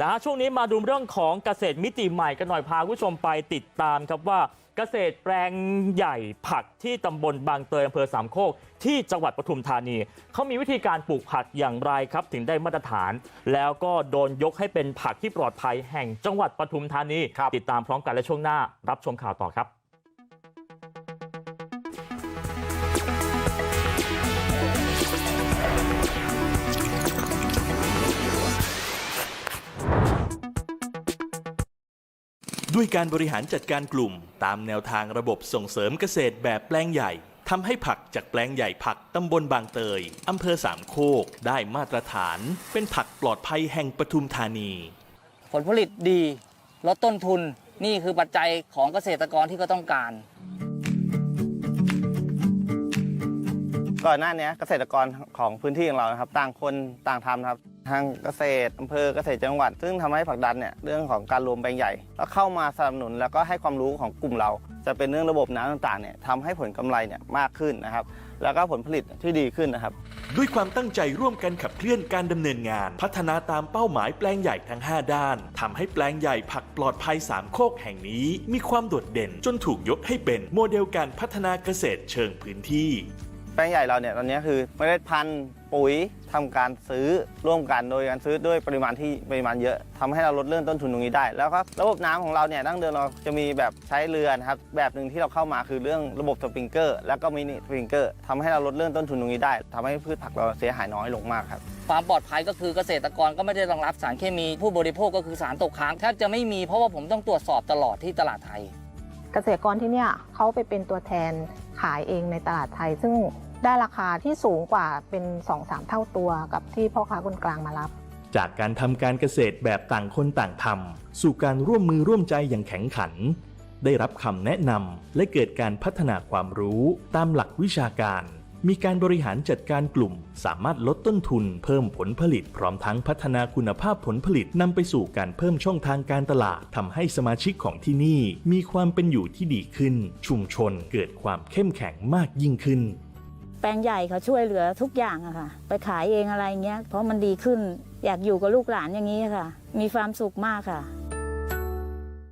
นะฮะช่วงนี้มาดูเรื่องของเกษตรมิติใหม่กันหน่อยพาคุณผู้ชมไปติดตามครับว่าเกษตรแปลงใหญ่ผักที่ตำบลบางเตยอำเภอสามโคกที่จังหวัดปทุมธานีเขามีวิธีการปลูกผักอย่างไรครับ ถึงได้มาตรฐาน แล้วก็โดนยกให้เป็นผักที่ปลอดภัยแห่งจังหวัดปทุมธานีครับติดตามพร้อมกันและช่วงหน้ารับชมข่าวต่อครับ ด้วยการบริหารจัดการกลุ่ม ตามแนวทางระบบส่งเสริมเกษตรแบบแปลงใหญ่ทำให้ผักจากแปลงใหญ่ผักตำบลบางเตยอำเภอสามโคก ได้มาตรฐาน เป็นผักปลอดภัยแห่งปทุมธานี ผลผลิตดีลดต้นทุนนี่คือปัจจัยของเกษตรกรที่เขาต้องการ ก่อนหน้านี้เกษตรกรของพื้นที่ของเรานะครับ ต่างคนต่างทำครับทางเกษตรอำเภอเกษตรจังหวัด ซึ่งทำให้ผลักดันเนี่ยเรื่องของการรวมแปลงใหญ่แล้วเข้ามาสนับสนุนแล้วก็ให้ความรู้ของกลุ่มเรา จะเป็นเรื่องระบบน้ำต่างๆเนี่ยทำให้ผลกำไรเนี่ยมากขึ้นนะครับ แล้วก็ผลผลิตที่ดีขึ้นนะครับ ด้วยความตั้งใจร่วมกันขับเคลื่อนการดำเนินงาน พัฒนาตามเป้าหมายแปลงใหญ่ทั้ง 5 ด้านทำให้แปลงใหญ่ผักปลอดภัยสามโคกแห่งนี้ มีความโดดเด่นจนถูกยกให้เป็นโมเดลการพัฒนาเกษตรเชิงพื้นที่ แปลงใหญ่เราเนี่ยตอนนี้คือเมล็ดพันธุ์ปุ๋ยทำการซื้อร่วมกันโดยการซื้อด้วยปริมาณที่ปริมาณเยอะทำให้เราลดเรื่องต้นทุนตรงนี้ได้ แล้วก็ระบบน้ำของเราเนี่ยดั้งเดิมเราจะมีแบบใช้เรือนะครับแบบหนึ่งที่เราเข้ามาคือเรื่องระบบสปริงเกอร์แล้วก็มินิสปริงเกอร์ทำให้เราลดเรื่องต้นทุนตรงนี้ได้ทำให้พืชผักเราเสียหายน้อยลงมากครับความปลอดภัยก็คือเกษตรกรก็ไม่ได้รองรับสารเคมีผู้บริโภคก็คือสารตกค้างแทบจะไม่มีเพราะว่าผมต้องตรวจสอบตลอดที่ตลาดไทย เกษตรกรที่เนี่ยเขาไปเป็นตัวแทนขายเองในตลาดไทย ซึ่ง ได้ราคาที่สูงกว่าเป็น 2-3 เท่าตัวกับที่พ่อค้าคนกลางมารับ จากการทำการเกษตรแบบต่างคนต่างทำสู่การร่วมมือร่วมใจอย่างแข็งขัน ได้รับคำแนะนำและเกิดการพัฒนาความรู้ตามหลักวิชาการ มีการบริหารจัดการกลุ่ม สามารถลดต้นทุน เพิ่มผลผลิตพร้อมทั้งพัฒนาคุณภาพผลผลิตนำไปสู่การเพิ่มช่องทางการตลาดทำให้สมาชิกของที่นี่ มีความเป็นอยู่ที่ดีขึ้น ชุมชนเกิดความเข้มแข็งมากยิ่งขึ้น แปลงใหญ่เขาช่วยเหลือทุกอย่างอะค่ะ ไปขายเองอะไรเงี้ย เพราะมันดีขึ้นอยากอยู่กับลูกหลานอย่างนี้ค่ะ มีความสุขมากค่ะ